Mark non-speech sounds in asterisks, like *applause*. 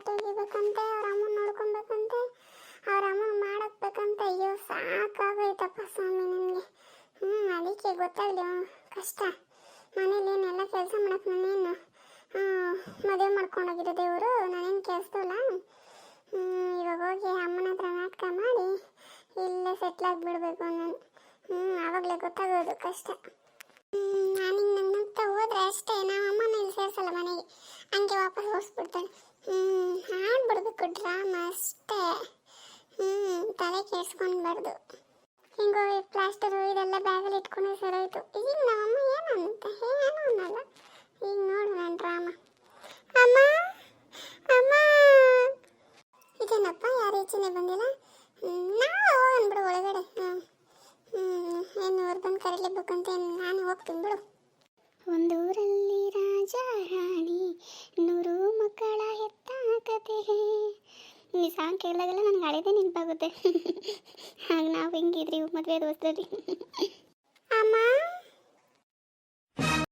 ಬಟ್ಟೆ ಒಗಿಬೇಕಂತೆ ಅವ್ರ ಅಮ್ಮನ ನೋಡ್ಕೊಬೇಕಂತೆ, ಅವ್ರ ಅಮ್ಮನ ಮಾಡಕ್ಬೇಕಂತೆ. ಅಯ್ಯೋ, ಸಾಕಾಗೋಯ್ತಪ್ಪ ಸ್ವಾಮಿ ನನಗೆ ಹ್ಞೂ ಅದಕ್ಕೆ ಗೊತ್ತಾಗಲಿ ಕಷ್ಟ. ಮನೇಲಿ ಏನೆಲ್ಲ ಕೆಲಸ ಮಾಡಕ್ಕೆ ನಾನೇನು? ಮದುವೆ ಮಾಡ್ಕೊಂಡೋಗಿರೋ ದೇವರು, ನಾನೇನು ಕೆಲಸದಲ್ಲ? ಇವಾಗ ಹೋಗಿ ಅಮ್ಮನ ಹತ್ರ ನಾಟಕ ಮಾಡಿ, ಇಲ್ಲೇ ಸೆಟ್ಲಾಗಿ ಬಿಡಬೇಕು ನಾನು ಹ್ಞೂ ಆವಾಗಲೇ ಗೊತ್ತಾಗೋದು ಕಷ್ಟ. ನಾನು ಹಿಂಗೆ ನಗ್ನಗ್ತಾ ಹೋದ್ರೆ ಅಷ್ಟೇ ನಾವು ಅಮ್ಮನ ಇಲ್ಲಿ ಸೇರಿಸಲ್ಲ ಮನೆಗೆ ಹಂಗೆ ವಾಪಸ್ ಹೋಗಿಸ್ಬಿಡ್ತಾಳೆ ಹ್ಞೂ ಆಡ್ಬಿಡ್ಬೇಕು ಡ್ರಾಮಾ ಅಷ್ಟೇ ತಲೆ ಕೆಡ್ಸ್ಕೊಳ್ಬಾರ್ದು ಹಿಂಗೋ ಪ್ಲಾಸ್ಟರು ಇದೆಲ್ಲ ಬ್ಯಾಗಲ್ಲಿ ಇಟ್ಕೊಂಡು ಸರೋಯ್ತು ಈಗ ನಮ್ಮಮ್ಮ ಏನು ಅಂತ ಏನು ಅನ್ನಲ್ಲ. ಈಗ ನೋಡು ನನ್ನ ಡ್ರಾಮಾ. ಅಮ್ಮ ಅಮ್ಮ. ಇದೇನಪ್ಪ, ಯಾರು ಈಚೆನೆ ಬಂದಿಲ್ಲ? ನಾವು ಅಂದ್ಬಿಡು ಒಳಗಡೆ. ಹ್ಞೂ ಏನು ಅವ್ರು ಬಂದು ಕರೀಲೇಬೇಕಂತ ನಾನು ಹೋಗ್ತೀನಿ ಬಿಡು. ಒಂದು ಊರಲ್ಲಿ ರಾಜ ಈ ಸಾಂಗ್ ಕೇಳಿದಾಗೆಲ್ಲ ನನಗೆ ಹಳೇದೇ ನೆನಪಾಗುತ್ತೆ. *laughs* ಹಾಗೆ ನಾವು ಹೆಂಗಿದ್ರಿ ಮದುವೆ ದೋಸ್ತರಿ? *laughs* ಅಮ್ಮ?